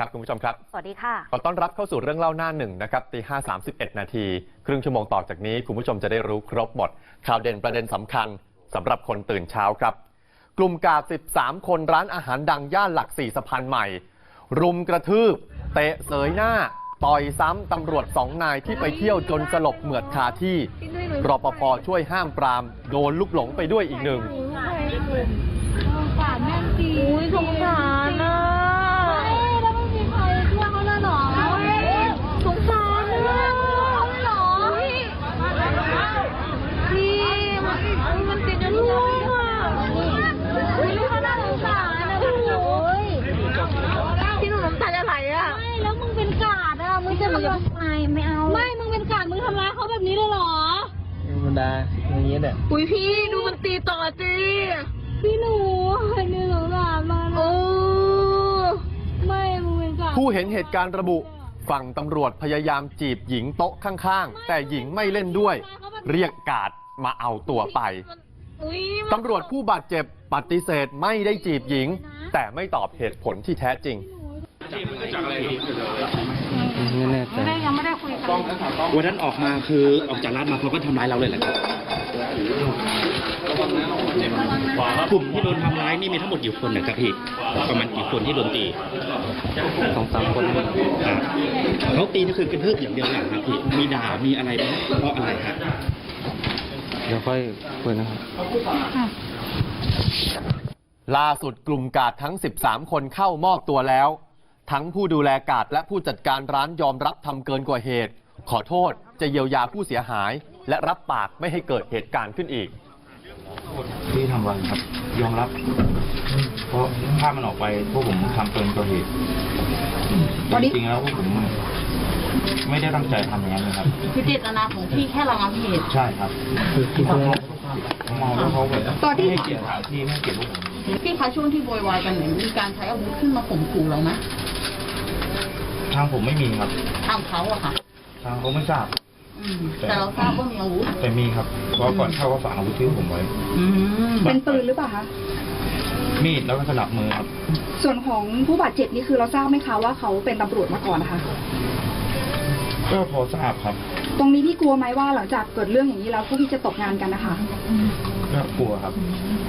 วัสดีครับคุณผู้ชมครับ สวัสดีค่ะ ขอต้อนรับเข้าสู่เรื่องเล่าหน้าหนึ่งนะครับตีห้าสามสิบเอ็ดนาที ครึ่งชั่วโมงต่อจากนี้ คุณผู้ชมจะได้รู้ครบหมด ข่าวเด่นประเด็นสำคัญสำหรับคนตื่นเช้าครับ กลุ่มกาด13คนร้านอาหารดังย่านหลักสี่สะพานใหม่ รุมกระทืบ เตะเสยหน้า ต่อยซ้ำตำรวจสองนายที่ไปเที่ยวจนสลบเหมือดคาที่รปภช่วยห้ามปราม โดนลุกหลงไปด้วยอีกหนึ่งฝาดแม่นตีอุ้ยสงสารนะ แล้วไม่มีใครช่วยเขาเลยเหรอ สงสารนะ เขาเลยเหรอพี่มันมันติดจนลูกอะพี่ลูกเขาน่าสงสารนะโอ้ย ที่หนูน้ำตาจะไหลอะ ไม่แล้วมึงเป็นกาดอะมึงจะ ทำร้ายไม่ไม่เอาไม่ มึงเป็นกาดมึงทำร้ายเขาแบบนี้เลยเหรอ ธรรมดาอย่างนี้แหละอุ้ยพี่ดูมันตีต่อจีพี่หนูหนูสงสารมันโอ้ไม่ มึงเป็นกาดผู้เห็นเหตุการณ์ระบุ ฝั่งตำรวจพยายามจีบหญิงโต๊ะข้างๆ แต่หญิงไม่เล่นด้วย เรียกกาดมาเอาตัวไป อุ๊ยตำรวจผู้บาดเจ็บปฏิเสธไม่ได้จีบหญิง แต่ไม่ตอบเหตุผลที่แท้จริงไม่แน่ใจวันนั้นออกมาคือออกจากร้านมาเขาก็ทำร้ายเราเลยแหละครับกลุ่มที่โดนทำร้ายนี่มีทั้งหมดกี่คนนะครับพี่ประมาณกี่คนที่โดนตีสองสามคนอ่าเขาตีนี่คือกระทืบอย่างเดียวหลังครับพี่มีด่ามีอะไรไหมเพราะอะไรครับเดี๋ยวค่อยคุยนะครับล่าสุดกลุ่มกาดทั้ง 13 คนเข้ามอบตัวแล้ว ทั้งผู้ดูแลกาดและผู้จัดการร้านยอมรับทำเกินกว่าเหตุ ขอโทษจะเยียวยาผู้เสียหาย และรับปากไม่ให้เกิดเหตุการณ์ขึ้นอีก ที่ทำไว้ครับยอมรับ เพราะภาพมันออกไปพวกผมทำเกินกว่าเหตุจริงๆแล้วพวกผมไม่ได้ตั้งใจทำอย่างนั้นนะครับ คือเจตนาของพี่แค่ระงับเหตุ ใช่ครับคือคือเขามองว่าเขาแบบไม่ให้เกียรติสถานที่ไม่ให้เกียรติพวกผม พี่คะช่วงที่โวยวายกันเนี่ยมีการใช้อาวุธขึ้นมาข่มขู่เราไหมทางผมไม่มีครับทางเขาอะค่ะ ทางเขาไม่ทราบ อืมแต่เราทราบว่ามีอาวุธ แต่มีครับเพราะก่อนเข้าก็ฝังอาวุธที่ผมไว้ อืมเป็นปืนหรือเปล่าคะ มีดแล้วก็สนับมือครับ ส่วนของผู้บาดเจ็บนี่คือเราทราบไหมคะว่าเขาเป็นตำรวจมาก่อนนะคะ ก็พอทราบครับ ตรงนี้พี่กลัวไหมว่าหลังจากเกิดเรื่องอย่างนี้แล้วพวกพี่จะตกงานกันนะคะ ก็กลัวครับ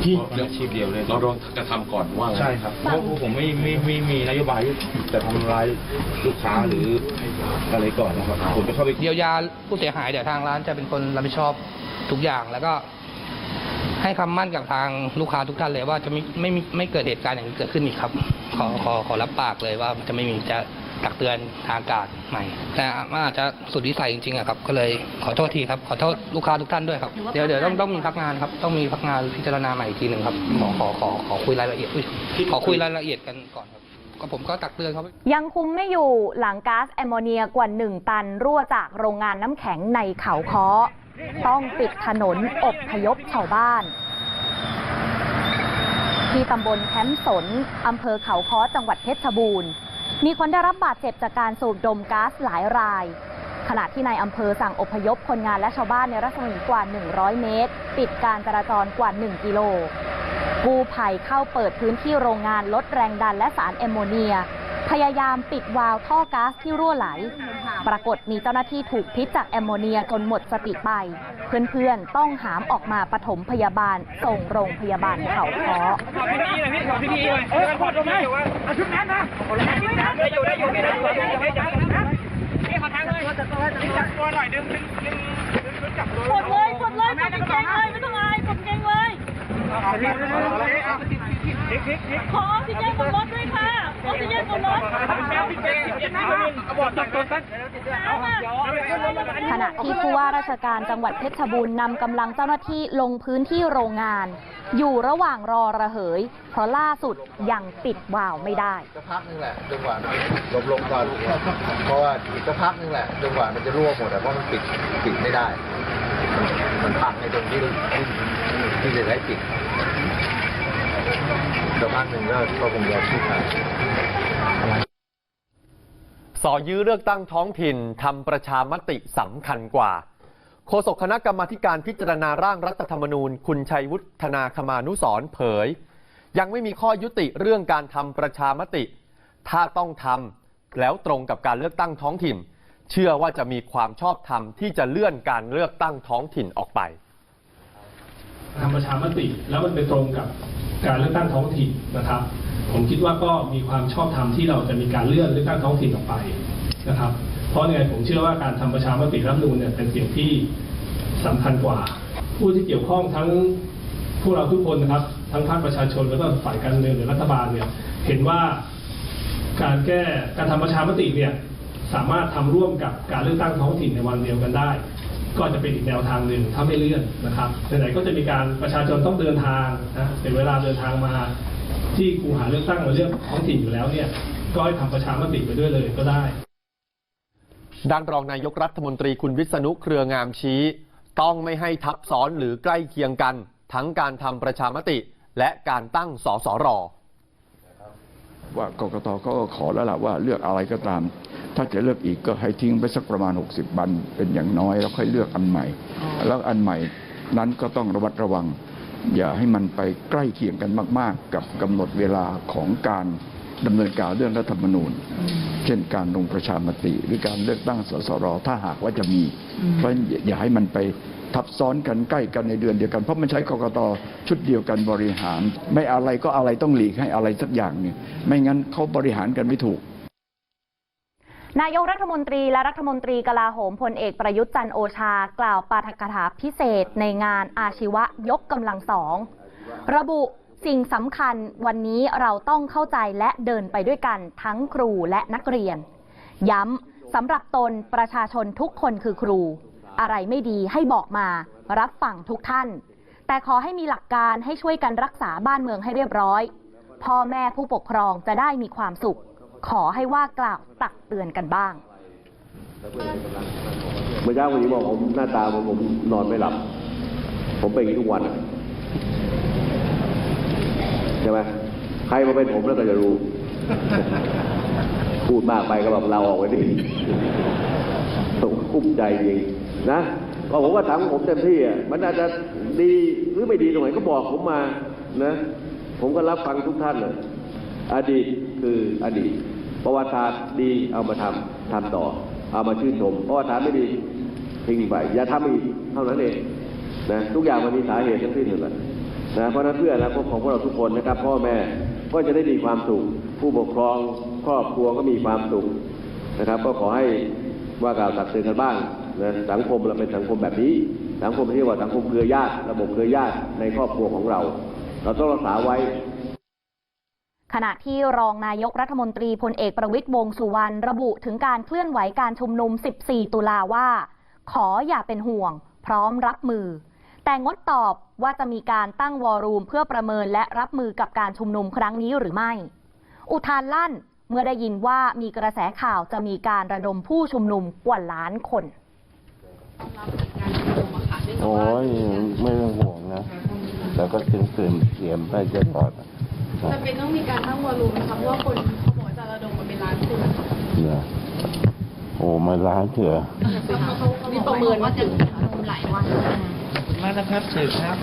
ที่เป็นอาชีพเดียวเลยเราโดนกระทำก่อนว่าใช่ครับเพราะพวกผมไม่ไม่ไม่มีนโยบายที่จะทำร้ายลูกค้าหรืออะไรก่อนนะครับผมจะเข้าไป เยียวยาผู้เสียหายเดี๋ยวทางร้านจะเป็นคนรับผิดชอบทุกอย่างแล้วก็ ให้คำมั่นกับทางลูกค้าทุกท่านเลยว่าจะไม่ไม่มีไม่เกิดเหตุการณ์อย่างนี้เกิดขึ้นอีกครับ ขอขอขอรับปากเลยว่าจะไม่มีจะ ตักเตือนทางการใหม่ แต่มันอาจจะสุดวิสัยจริงๆอะครับ ก็เลยขอโทษทีครับ ขอโทษลูกค้าทุกท่านด้วยครับ เดี๋ยวเดี๋ยวต้องต้องมีพักงานครับ ต้องมีพักงานพิจารณาใหม่อีกทีหนึ่งครับขอขอขอขอคุยรายละเอียดอุ๊ยขอคุยรายละเอียดกันก่อนครับ ก็ผมก็ตักเตือนเขา ยังคุมไม่อยู่หลังก๊าซแอมโมเนียกว่า 1 ตัน รั่วจากโรงงานน้ำแข็งในเขาค้อต้องปิดถนนอบพยพชาวบ้าน ที่ตำบลแคมป์สนอำเภอเขาค้อจังหวัดเพชรบูรณ์ มีคนได้รับบาดเจ็บจากการสูดดมก๊าซหลายราย ขณะที่นายอำเภอสั่งอพยพคนงานและชาวบ้านในรัศมีกว่า 100 เมตร ปิดการจราจรกว่า 1 กิโลกู้ภัยเข้าเปิดพื้นที่โรงงานลดแรงดันและสารแอมโมเนีย พยายามปิดวาล์วท่อก๊าซที่รั่วไหล ปรากฏมีเจ้าหน้าที่ถูกพิษจากแอมโมเนียจนหมดสติไป เพื่อนๆ ต้องหามออกมาปฐมพยาบาลส่งโรงพยาบาลเขาค้อกดเลยกดเลยกดเก่งเลยไม่ต้องอายกดเก่งเลย ขอออกซิเจนบนรถด้วยค่ะออกซิเจนบนรถขณะที่ผู้ว่าราชการจังหวัดเพชรบูรณ์นำกำลังเจ้าหน้าที่ลงพื้นที่โรงงาน อยู่ระหว่างรอระเหย เพราะล่าสุดยังปิดวาล์วไม่ได้สักพักนึงแหละจนกว่าลมลงก่อนเพราะว่าอีกสักพักนึงแหละจนกว่ามันจะรั่วหมดอะเพราะมันปิดปิดไม่ได้ มันพังในตรงที่ที่ที่จะได้ปิด สักพักหนึ่งก็ก็คงจะชิบหายสอยื้อเลือกตั้งท้องถิ่นทำประชามติสำคัญกว่าโฆษกคณะกรรมาธิการพิจารณาร่างรัฐธรรมนูญ คุณชัยวุฒนาคมานุสรเผย ยังไม่มีข้อยุติเรื่องการทำประชามติ ถ้าต้องทำแล้วตรงกับการเลือกตั้งท้องถิ่น เชื่อว่าจะมีความชอบธรรมที่จะเลื่อนการเลือกตั้งท้องถิ่นออกไปทำประชามติแล้วมันไปตรงกับ การเลือกตั้งท้องถิ่นนะครับ ผมคิดว่าก็มีความชอบธรรมที่เราจะมีการเลื่อนเลือกตั้งท้องถิ่นออกไปนะครับ เพราะยังไงผมเชื่อว่าการทำประชามติรัฐนูญเนี่ยเป็นสิ่งที่สำคัญกว่า ผู้ที่เกี่ยวข้องทั้งพวกเราทุกคนนะครับ ทั้งภาคประชาชนแล้วก็ฝ่ายการเมืองหรือรัฐบาลเนี่ยเห็นว่าการแก้การทำประชามติเนี่ยสามารถทำร่วมกับการเลือกตั้งท้องถิ่นในวันเดียวกันได้ ก็จะเป็นอีกแนวทางหนึ่งถ้าไม่เลื่อนนะครับไหนๆก็จะมีการประชาชนต้องเดินทางนะเป็นเวลาเดินทางมาที่คูหาเลือกตั้งมาเลือกท้องถิ่นอยู่แล้วเนี่ยก็ให้ทำประชามติไปด้วยเลยก็ได้ ด้านรองนายกรัฐมนตรีคุณวิษณุเครืองามชี้ ต้องไม่ให้ทับซ้อนหรือใกล้เคียงกัน ทั้งการทำประชามติ และการตั้งสสร ว่ากกตเขาก็ขอแล้วล่ะว่าเลือกอะไรก็ตาม ถ้าจะเลือกอีกก็ให้ทิ้งไปสักประมาณ 60 วันเป็นอย่างน้อย แล้วค่อยเลือกอันใหม่ แล้วอันใหม่นั้นก็ต้องระวัดระวัง อย่าให้มันไปใกล้เคียงกันมาก ๆ กับกำหนดเวลาของการดำเนินการเรื่องรัฐธรรมนูญ เช่นการลงประชามติ หรือการเลือกตั้งสสรถ้าหากว่าจะมีเพราะอย่าให้มันไป ทับซ้อนกันใกล้กันในเดือนเดียวกัน เพราะมันใช้กกตชุดเดียวกันบริหาร ไม่อะไรก็อะไรต้องหลีกให้อะไรสักอย่างเนี่ยไม่งั้นเขาบริหารกันไม่ถูกนายกรัฐมนตรีและรัฐมนตรีกลาโหมพลเอกประยุทธ์จันโอชา กล่าวปาฐกถาพิเศษในงานอาชีวะยกกำลังสอง ระบุสิ่งสำคัญวันนี้เราต้องเข้าใจและเดินไปด้วยกันทั้งครูและนักเรียน ย้ำสำหรับตนประชาชนทุกคนคือครู อะไรไม่ดีให้บอกมารับฟังทุกท่าน แต่ขอให้มีหลักการให้ช่วยกันรักษาบ้านเมืองให้เรียบร้อย พ่อแม่ผู้ปกครองจะได้มีความสุข ขอให้ว่ากล่าวตักเตือนกันบ้างเมื่อเช้าวันนี้บอกผมหน้าตาผมผมนอนไม่หลับ ผมเป็นอย่างนี้ทุกวันใช่ไหมใครมาเป็นผมแล้วก็จะรู้ พูดมากไปก็แบบเราออกไปดิผมกุ้มใจจริง นะก็ผมก็ทำของผมเต็มที่อะมันอาจจะดีหรือไม่ดีตรงไหนก็บอกผมมานะผมก็รับฟังทุกท่านเลยอดีตคืออดีต ประวัติศาสตร์ดีเอามาทำทำต่อ เอามาชื่นชมประวัติศาสตร์ไม่ดีทิ้งไปอย่าทำอีกเท่านั้นเองนะทุกอย่างมันมีสาเหตุทั้งสิ้นเลยนะเพราะนั้นเพื่อนาคตของพวกเราทุกคนนะครับ พ่อแม่ก็จะได้มีความสุขผู้ปกครองครอบครัวก็มีความสุขนะครับ ก็ขอให้ว่ากล่าวตักเตือนกันบ้าง นะสังคมเราเป็นสังคมแบบนี้ สังคมที่เรียกว่าสังคมเครือญาติระบบเครือญาติในครอบครัวของเรา เราต้องรักษาไว้ขณะที่รองนายกรัฐมนตรีพลเอกประวิตยวงสุวรรณระบุถึงการเคลื่อนไหวการชุมนุม 14 ตุลาว่า ขออย่าเป็นห่วง พร้อมรับมือ แต่งดตอบว่าจะมีการตั้งวอรูมเพื่อประเมินและรับมือกับการชุมนุมครั้งนี้หรือไม่ อุทานลั่นเมื่อได้ยินว่ามีกระแสข่าวจะมีการระดมผู้ชุมนุมกว่าล้านคน โอ้ยไม่ต้องห่วงนะแต่ก็ตื่นตื่นเตรียมไปจะก่อนจำเป็นต้องมีการตั้งวอลลุ่มนะคะเพราะว่าคนเขาบอกว่าจะระดมกันเป็นล้านคนเนี่ยโอ้มาล้านเถื่อเขาเขามีประเมินว่าจะระดมหลายวันมากนะครับสื่อครับ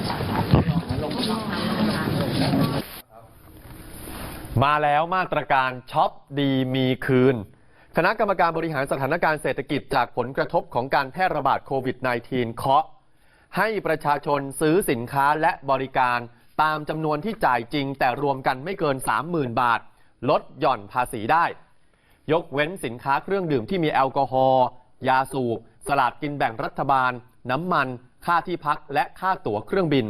มาแล้วมาตรการช็อปดีมีคืน คณะกรรมการบริหารสถานการณ์เศรษฐกิจจากผลกระทบของการแพร่ระบาดโควิด -19 เคาะ ให้ประชาชนซื้อสินค้าและบริการตามจำนวนที่จ่ายจริง แต่รวมกันไม่เกิน 30,000 บาท ลดหย่อนภาษีได้ ยกเว้นสินค้าเครื่องดื่มที่มีแอลกอฮอล์ยาสูบ สลากกินแบ่งรัฐบาล น้ำมัน ค่าที่พักและค่าตั๋วเครื่องบิน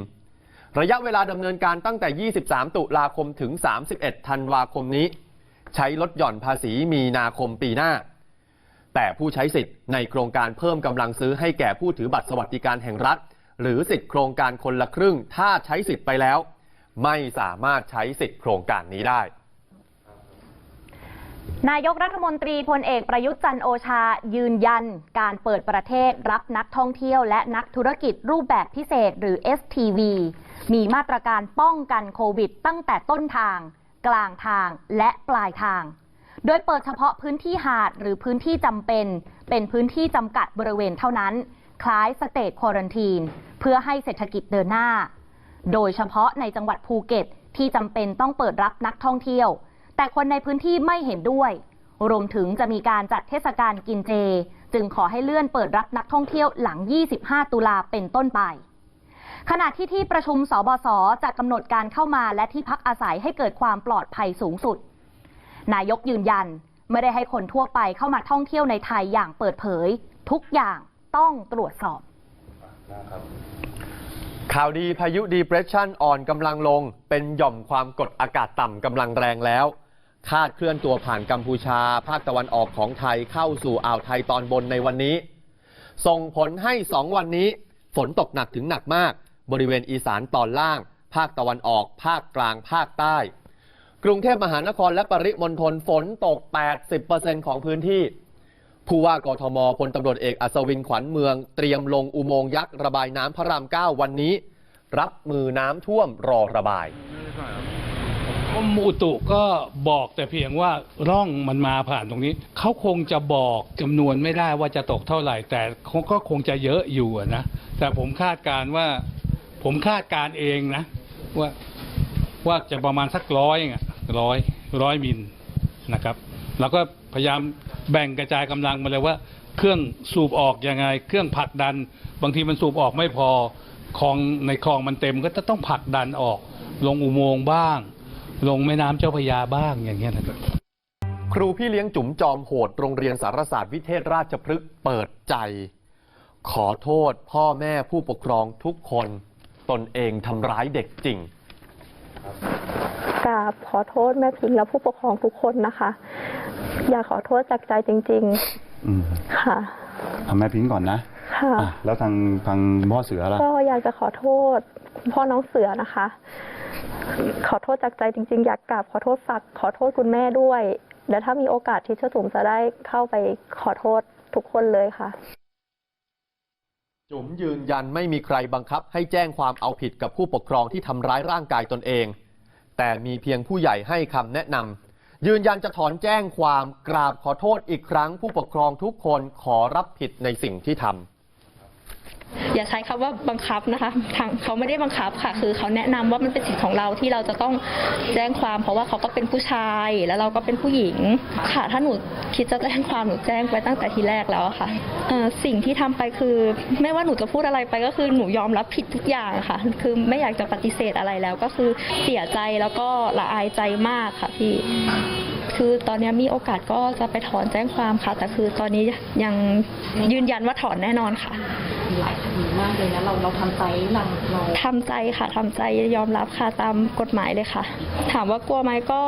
ระยะเวลาดำเนินการตั้งแต่ 23 ตุลาคมถึง 31 ธันวาคมนี้ ใช้ลดหย่อนภาษีมีนาคมปีหน้า แต่ผู้ใช้สิทธิ์ในโครงการเพิ่มกำลังซื้อให้แก่ผู้ถือบัตรสวัสดิการแห่งรัฐ หรือสิทธิโครงการคนละครึ่ง ถ้าใช้สิทธิ์ไปแล้ว ไม่สามารถใช้สิทธิโครงการนี้ได้นายกรัฐมนตรีพลเอกประยุทธ์จันโอชา ยืนยัน การเปิดประเทศรับนักท่องเที่ยวและนักธุรกิจรูปแบบพิเศษหรือ STV มีมาตรการป้องกันโควิดตั้งแต่ต้นทาง กลางทางและปลายทาง โดยเปิดเฉพาะพื้นที่หาดหรือพื้นที่จำเป็น เป็นพื้นที่จำกัดบริเวณเท่านั้น คล้ายสเตทควอรันทีนเพื่อให้เศรษฐกิจเดินหน้า โดยเฉพาะในจังหวัดภูเก็ตที่จำเป็นต้องเปิดรับนักท่องเที่ยว แต่คนในพื้นที่ไม่เห็นด้วย รวมถึงจะมีการจัดเทศกาลกินเจ จึงขอให้เลื่อนเปิดรับนักท่องเที่ยวหลัง 25 ตุลาเป็นต้นไป ขณะที่ที่ประชุมสบสจะกำหนดการเข้ามาและที่พักอาศัยให้เกิดความปลอดภัยสูงสุด นายกยืนยันไม่ได้ให้คนทั่วไปเข้ามาท่องเที่ยวในไทยอย่างเปิดเผย ทุกอย่าง ต้องตรวจสอบ ข่าวดีพายุ depression อ่อนกำลังลง เป็นหย่อมความกดอากาศต่ำกำลังแรงแล้ว คาดเคลื่อนตัวผ่านกัมพูชา ภาคตะวันออกของไทยเข้าสู่อ่าวไทยตอนบนในวันนี้ ส่งผลให้2วันนี้ฝนตกหนักถึงหนักมาก บริเวณอีสานตอนล่าง ภาคตะวันออก ภาคกลาง ภาคใต้ กรุงเทพมหานครและปริมณฑลฝนตก 80%ของพื้นที่ ผู้ว่ากทมพลตำรวจเอกอัศวินขวัญเมือง เตรียมลงอุโมงค์ยักษ์ระบายน้ำพระราม9วันนี้ รับมือน้ำท่วมรอระบายกรมอุตุก็บอกแต่เพียงว่าร่องมันมาผ่านตรงนี้ เขาคงจะบอกจำนวนไม่ได้ว่าจะตกเท่าไหร่ แต่เขาก็คงจะเยอะอยู่นะ แต่ผมคาดการณ์ว่า ผมคาดการณ์เองนะ ว่าว่าจะประมาณสักร้อยร้อยร้อยมิลนะครับ แล้วก็พยายาม แบ่งกระจายกำลังมาเลยว่าเครื่องสูบออกยังไง เครื่องผลักดัน บางทีมันสูบออกไม่พอคลองในคลองมันเต็มก็จะต้องผลักดันออก ลงอุโมงค์บ้าง ลงแม่น้ำเจ้าพระยาบ้างอย่างเงี้ยนะครับครูพี่เลี้ยงจุ๋มจอมโหดโรงเรียนสารศาสตร์วิเทศราชพฤกษ์เปิดใจ ขอโทษพ่อแม่ผู้ปกครองทุกคน ตนเองทำร้ายเด็กจริงกราบขอโทษแม่พิงและผู้ปกครองทุกคนนะคะ อยากขอโทษจากใจจริงอืมๆค่ะทำแม่พิงก่อนนะค่ะอะ แล้วทางทางพ่อเสือล่ะก็อยากจะขอโทษ พ่อน้องเสือนะคะ ขอโทษจากใจจริง ๆ อยากกราบขอโทษฝากขอโทษคุณแม่ด้วยเดี๋ยวถ้ามีโอกาสที่เชอถุมจะได้เข้าไปขอโทษทุกคนเลยค่ะ จุ๋มยืนยันไม่มีใครบังคับ ให้แจ้งความเอาผิดกับผู้ปกครองที่ทำร้ายร่างกายตนเอง แต่มีเพียงผู้ใหญ่ให้คำแนะนำ ยืนยันจะถอนแจ้งความกราบขอโทษอีกครั้งผู้ปกครองทุกคนขอรับผิดในสิ่งที่ทำ อย่าใช้คำว่าบังคับนะคะทางเขาไม่ได้บังคับค่ะ คือเขาแนะนำว่ามันเป็นสิทธิ์ของเราที่เราจะต้องแจ้งความ เพราะว่าเขาก็เป็นผู้ชาย แล้วเราก็เป็นผู้หญิงค่ะ ถ้าหนูคิดจะแจ้งความหนูแจ้งไปตั้งแต่ทีแรกแล้วค่ะสิ่งที่ทำไปคือ ไม่ว่าหนูจะพูดอะไรไปก็คือหนูยอมรับผิดทุกอย่างค่ะ คือไม่อยากจะปฏิเสธอะไรแล้ว ก็คือเสียใจแล้วก็ละอายใจมากค่ะพี่ คือตอนนี้มีโอกาสก็จะไปถอนแจ้งความค่ะ แต่คือตอนนี้ยังยืนยันว่าถอนแน่นอนค่ะหลายคดีมากเลยนะเราเราทำใจหลังเราทำใจค่ะทำใจยอมรับค่ะตามกฎหมายเลยค่ะ ถามว่ากลัวไหมก็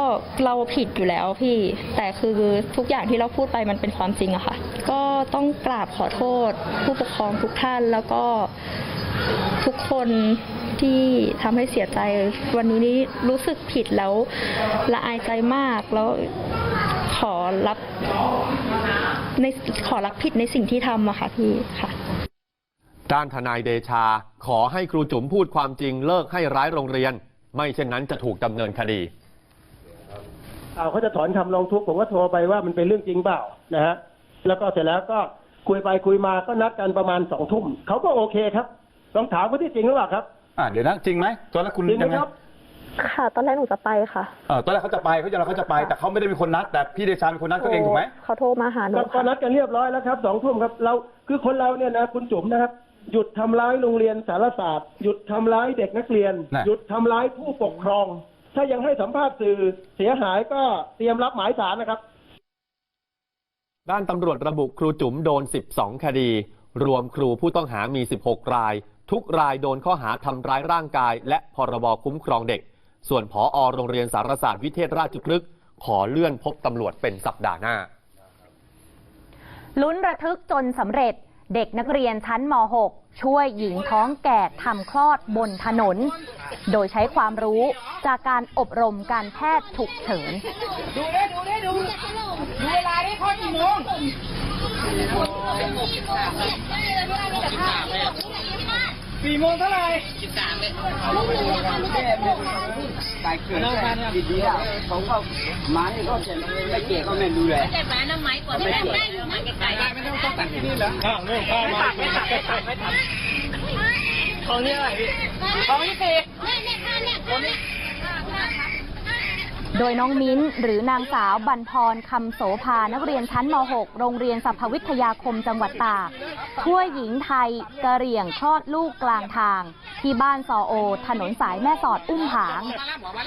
เราผิดอยู่แล้วพี่ แต่คือทุกอย่างที่เราพูดไปมันเป็นความจริงอะค่ะ ก็ต้องกราบขอโทษ ผู้ปกครองทุกท่านแล้วก็ทุกคน ที่ทำให้เสียใจวันนี้นี่รู้สึกผิดแล้วละอายใจมากแล้วขอรับในขอรับผิดในสิ่งที่ทำอะค่ะพี่ค่ะ ด้านทนายเดชาขอให้ครูจุ๋มพูดความจริงเลิกให้ร้ายโรงเรียน ไม่เช่นนั้นจะถูกดำเนินคดีเอาเขาจะถอนคำร้องทุกข์ผมก็โทรไปว่ามันเป็นเรื่องจริงเปล่านะฮะแล้วก็เสร็จแล้วก็คุยไปคุยมาก็นัดกันประมาณสองทุ่มเขาก็โอเคครับลองถามเขาที่จริงหรือเปล่าครับ อ่าเดี๋ยวนะจริงไหมตอนแรกคุณจริงไหมยังไงครับ ค่ะ ตอนแรกหนูจะไปค่ะเออตอนแรกเขาจะไปเขาจะเราเขาจะไป แต่เขาไม่ได้เป็นคนนัด แต่พี่เดชาเป็นคนนัดเขาเองถูกไหมเขาโทรมาหาหนูก็ก็ค่ะนัดกันเรียบร้อยแล้วครับสองทุ่มครับ เราคือคนเราเนี่ยนะคุณจุ๋มนะครับ หยุดทำร้ายโรงเรียนสารศาสตร์ หยุดทำร้ายเด็กนักเรียนน่ะหยุดทำร้ายผู้ปกครอง ถ้ายังให้สัมภาษณ์สื่อเสียหายก็เตรียมรับหมายสารนะครับ ด้านตำรวจระบุครูจุ๋มโดน 12 คดี รวมครูผู้ต้องหามี 16 ราย ทุกรายโดนข้อหาทำร้ายร่างกาย และพรบคุ้มครองเด็ก ส่วนผออโรงเรียนสารศาสตร์วิเทศราชพฤกษ์ขอเลื่อนพบตำรวจเป็นสัปดาห์หน้า ลุ้นระทึกจนสำเร็จเด็กนักเรียนชั้นม .6 ช่วยหญิงท้องแก่ทำคลอดบนถนน โดยใช้ความรู้จากการอบรมการแพทย์ฉุกเฉิน ดูได้ดูได้ดูดูเวลาได้ข้อกี่โมง สี่โมงเท่าไหร่สิบสามเลยตายเกิดดีๆอะผมก็มานี่ก็เสร็จไม่เกี่ยวก็ไม่ดูแลแต่แม่น้ำไม้ก่อนไม่ได้อยู่มันไกลๆไม่ต้องต้องตัดที่นี่เหรอข้างนู้นข้างมาไม่ตัดไม่ตัดไม่ตัดของนี่อะไรพี่ของนี่สิเนี่ยเนี่ยเนี่ยของนี่โดยน้องมิ้นหรือนางสาวบรรพรคำโสภานักเรียนชั้นม .6 โรงเรียนสัพพวิทยาคมจังหวัดตาก ช่วยหญิงไทยกระเหรี่ยงคลอดลูกกลางทาง ที่บ้านซอโอ ถนนสายแม่สอดอุ้มผาง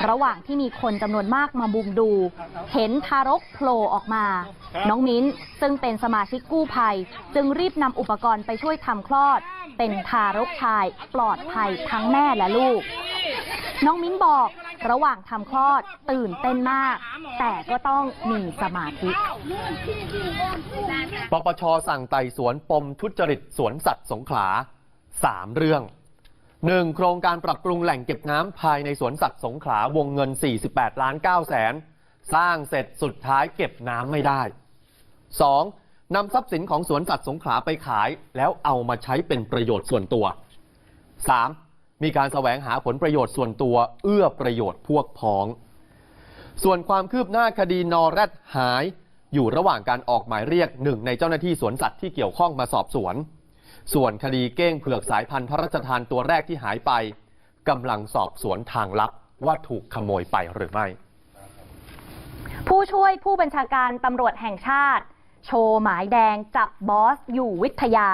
ระหว่างที่มีคนจำนวนมากมาบุมดู เห็นทารกโผล่ออกมา น้องมิ้นซึ่งเป็นสมาชิกกู้ภัย จึงรีบนำอุปกรณ์ไปช่วยทำคลอด เป็นทารกชายปลอดภัยทั้งแม่และลูก น้องมิ้นบอก ระหว่างทำคลอดตื่นเต้นมาก แต่ก็ต้องมีสมาธิ ปปชสั่งไต่สวนปมทุจริตสวนสัตว์สงขลา 3 เรื่อง 1. โครงการปรับปรุงแหล่งเก็บน้ำภายในสวนสัตว์สงขลาวงเงิน 48 ล้าน9แสนสร้างเสร็จสุดท้ายเก็บน้ำไม่ได้ 2. นำทรัพย์สินของสวนสัตว์สงขลาไปขาย แล้วเอามาใช้เป็นประโยชน์ส่วนตัว 3. มีการแสวงหาผลประโยชน์ส่วนตัวเอื้อประโยชน์พวกพ้อง ส่วนความคืบหน้าคดีนอแรดหาย อยู่ระหว่างการออกหมายเรียกหนึ่งในเจ้าหน้าที่สวนสัตว์ที่เกี่ยวข้องมาสอบสวน ส่วนคดีเก้งเผือกสายพันธุ์พระราชทานตัวแรกที่หายไปกำลังสอบสวนทางลับว่าถูกขโมยไปหรือไม่ ผู้ช่วยผู้บัญชาการตำรวจแห่งชาติ โชว์หมายแดงจับบอสอยู่วิทยา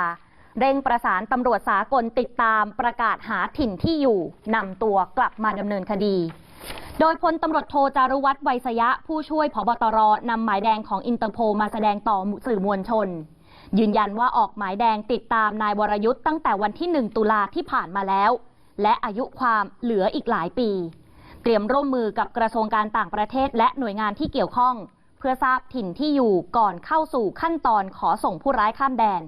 เร่งประสานตำรวจสากลติดตามประกาศหาถิ่นที่อยู่นำตัวกลับมาดำเนินคดีโดยพลตำรวจโทจารุวัฒน์ไวยสยะ ผู้ช่วยผบตรนำหมายแดงของอินเตอร์โพมาแสดงต่อสื่อมวลชน ยืนยันว่าออกหมายแดงติดตามนายวรยุทธ์ตั้งแต่วันที่ 1 ตุลาที่ผ่านมาแล้ว และอายุความเหลืออีกหลายปี เตรียมร่วมมือกับกระทรวงการต่างประเทศและหน่วยงานที่เกี่ยวข้อง เพื่อทราบถิ่นที่อยู่ก่อนเข้าสู่ขั้นตอนขอส่งผู้ร้ายข้ามแดน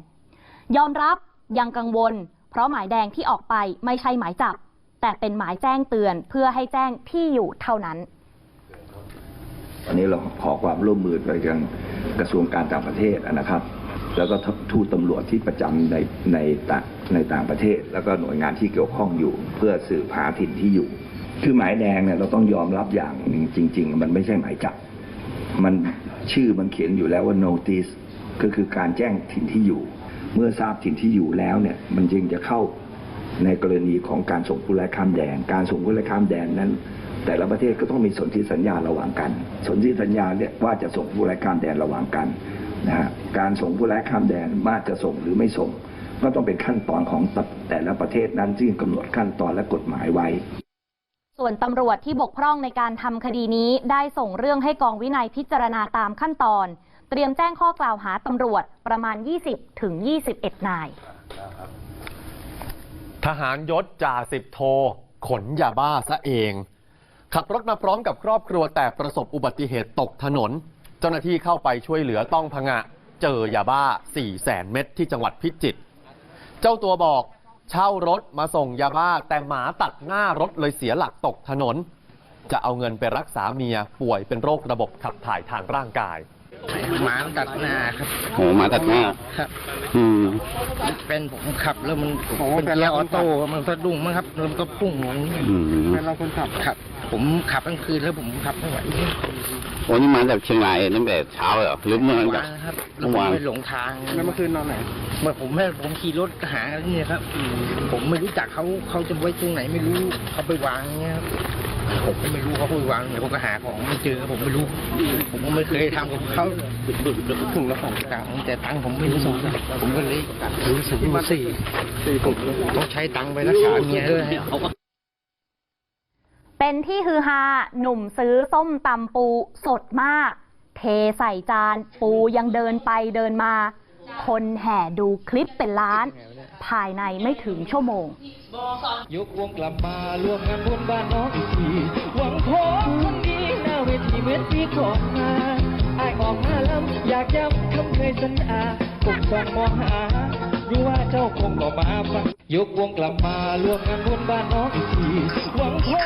ยอมรับยังกังวล เพราะหมายแดงที่ออกไปไม่ใช่หมายจับ แต่เป็นหมายแจ้งเตือนเพื่อให้แจ้งที่อยู่เท่านั้น วันนี้เราขอความร่วมมือไปยังกระทรวงการต่างประเทศนะครับ แล้วก็ทูตตำรวจที่ประจำในในต่างในต่างประเทศ แล้วก็หน่วยงานที่เกี่ยวข้องอยู่ เพื่อสืบหาถิ่นที่อยู่ คือหมายแดงเนี่ยเราต้องยอมรับอย่างหนึ่งจริง ๆ มันไม่ใช่หมายจับ มันชื่อมันเขียนอยู่แล้วว่า notice ก็คือการแจ้งถิ่นที่อยู่ เมื่อทราบถิ่นที่อยู่แล้วเนี่ยมันจึงจะเข้าในกรณีของการส่งผู้ร้ายข้ามแดน การส่งผู้ร้ายข้ามแดนนั้น แต่ละประเทศก็ต้องมีสนธิสัญญาระหว่างกัน สนธิสัญญาเนี่ยว่าจะส่งผู้ร้ายข้ามแดนระหว่างกันนะฮะการส่งผู้ร้ายข้ามแดนว่าจะส่งหรือไม่ส่ง ก็ต้องเป็นขั้นตอนของแต่ละประเทศนั้นซึ่งกำหนดขั้นตอนและกฎหมายไว้ส่วนตำรวจที่บกพร่องในการทำคดีนี้ได้ส่งเรื่องให้กองวินัยพิจารณาตามขั้นตอน เตรียมแจ้งข้อกล่าวหาตำรวจประมาณ 20 ถึง 21 นาย ทหารยศจ่าสิบโท ขนยาบ้าซะเอง ขับรถมาพร้อมกับครอบครัวแต่ประสบอุบัติเหตุตกถนน เจ้าหน้าที่เข้าไปช่วยเหลือต้องพงะ เจอยาบ้า 4 แสนเม็ดที่จังหวัดพิจิตรเจ้าตัวบอกเช่ารถมาส่งยาบ้า แต่หมาตัดหน้ารถเลยเสียหลักตกถนน จะเอาเงินไปรักษาเมียป่วยเป็นโรคระบบขับถ่ายทางร่างกาย หมาตัดหน้าครับโอ้หมาตัดหน้าครับ อืมเป็นผมขับแล้วมันเป็นเกียร์ออโต้มันสะดุ้งมั้งครับแล้วมันก็พุ่งลงนี่อืมเป็นเราคนขับครับ ผมขับกลางคืนแล้วผมขับไม่ไหวโอ้นี่มาจากเชียงรายตั้งแต่เช้าเลยเหรอหรือเมื่อเมื่อกัวานนนะครับแล้เมื่วอผมวานไปหลงทางแล้วเมื่อคืนนอนไหนเมื่อผมแม่ผมขี่รถหาเนี่ยครับ ผมไม่รู้จักเขาเขาจะไว้ตรงไหนไม่รู้เขาไปวางเงี้ยครับ ผมก็ไม่รู้เขาไปวางไหนผมก็หาของไม่เจอผมไม่รู้ ผมก็ไม่เคยทำกับเขาถึงแล้วของกลางแต่ตังค์ผมไม่รู้ผมก็เลยรู้สึกว่าสี่ผมต้องใช้ตังค์ไปรักษาเมียด้วยเป็นที่ฮือฮาหนุ่มซื้อส้มตำปูสดมาก เทใส่จานปูยังเดินไปเดินมา คนแห่ดูคลิปเป็นล้าน ภายในไม่ถึงชั่วโมง ยกวงกลับมาร่วมงานบุญบ้านน้องอีกทีหวังพบคนดีหน้าเวทีเม็ดปีก่อนมาไอายออกมาลำอยากย้ำคำเคยสัญญาคงต้องมองหารู้ว่าเจ้าคงก็มาฟังยกวงกลับมาร่วมงานบุญบ้านน้องอีกทีหวังพบ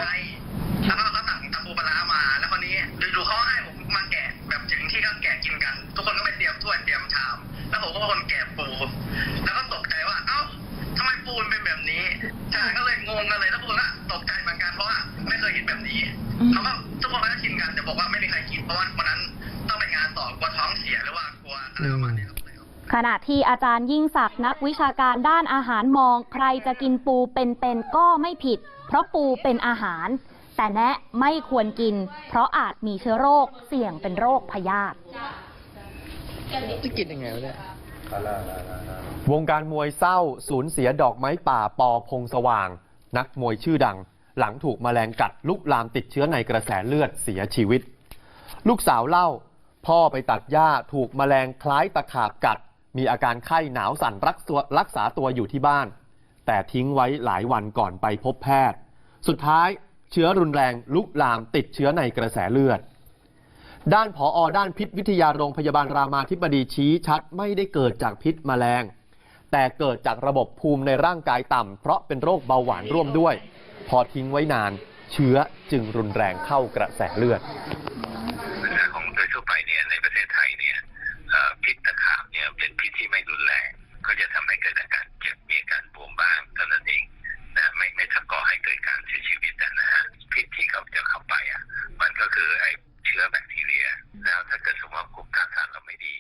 แล้วก็เขาสั่งตำปูปลาร้ามา แล้วคนนี้ดูๆเขาให้ผมมาแกะแบบถึงที่ก็แกะกินกัน ทุกคนก็ไปเตรียมถ้วยเตรียมชาม แล้วผมก็เป็นคนแกะปู แล้วก็ตกใจว่า เอ้าทำไม ปูมันเป็นแบบนี้ใช่ก็เลยงงกันเลยแล้วทุกคนก็ตกใจเหมือนกันเพราะว่าไม่เคยเห็นแบบนี้เขาก็ทุกคนก็กินกันแต่บอกว่าไม่มีใครกินเพราะว่าวันนั้นต้องไปงานต่อกลัวท้องเสียหรือว่ากลัวอะไรประมาณนี้ขณะที่อาจารย์ยิ่งศักดิ์นักวิชาการด้านอาหารมอง ใครจะกินปูเป็นๆก็ไม่ผิด เพราะปูเป็นอาหาร แต่แนะไม่ควรกิน เพราะอาจมีเชื้อโรคเสี่ยงเป็นโรคพยาธิจะกินยังไงวะเนี่ย วงการมวยเศร้าสูญเสียดอกไม้ป่าปอพงสว่าง นักมวยชื่อดัง หลังถูกแมลงกัดลุกลามติดเชื้อในกระแสเลือดเสียชีวิต ลูกสาวเล่า พ่อไปตัดหญ้าถูกแมลงคล้ายตะขาบกัด มีอาการไข้หนาวสั่นรักตัวรักษาตัวอยู่ที่บ้าน แต่ทิ้งไว้หลายวันก่อนไปพบแพทย์ สุดท้ายเชื้อรุนแรงลุกลามติดเชื้อในกระแสเลือด ด้านผออด้านพิษวิทยาโรงพยาบาลรามาธิบดีชี้ชัดไม่ได้เกิดจากพิษแมลง แต่เกิดจากระบบภูมิในร่างกายต่ำเพราะเป็นโรคเบาหวานร่วมด้วย พอทิ้งไว้นาน เชื้อจึงรุนแรงเข้ากระแสเลือดของโดยทั่วไปเนี่ยในประเทศไทยเนี่ยพิษตะขาบเนี่ยเป็นพิษที่ไม่รุนแรง ก็จะทำให้เกิดอาการเจ็บมีอาการบวมบ้างเท่านั้นเองนะไม่ไม่ทำก่อให้เกิดการเสียชีวิตนะฮะพิษที่เขาจะเข้าไปอะมันก็คือไอ เชื้อแบคทีเรียแล้วถ้าเกิดสมมุติภูมิานทานเราไม่ดี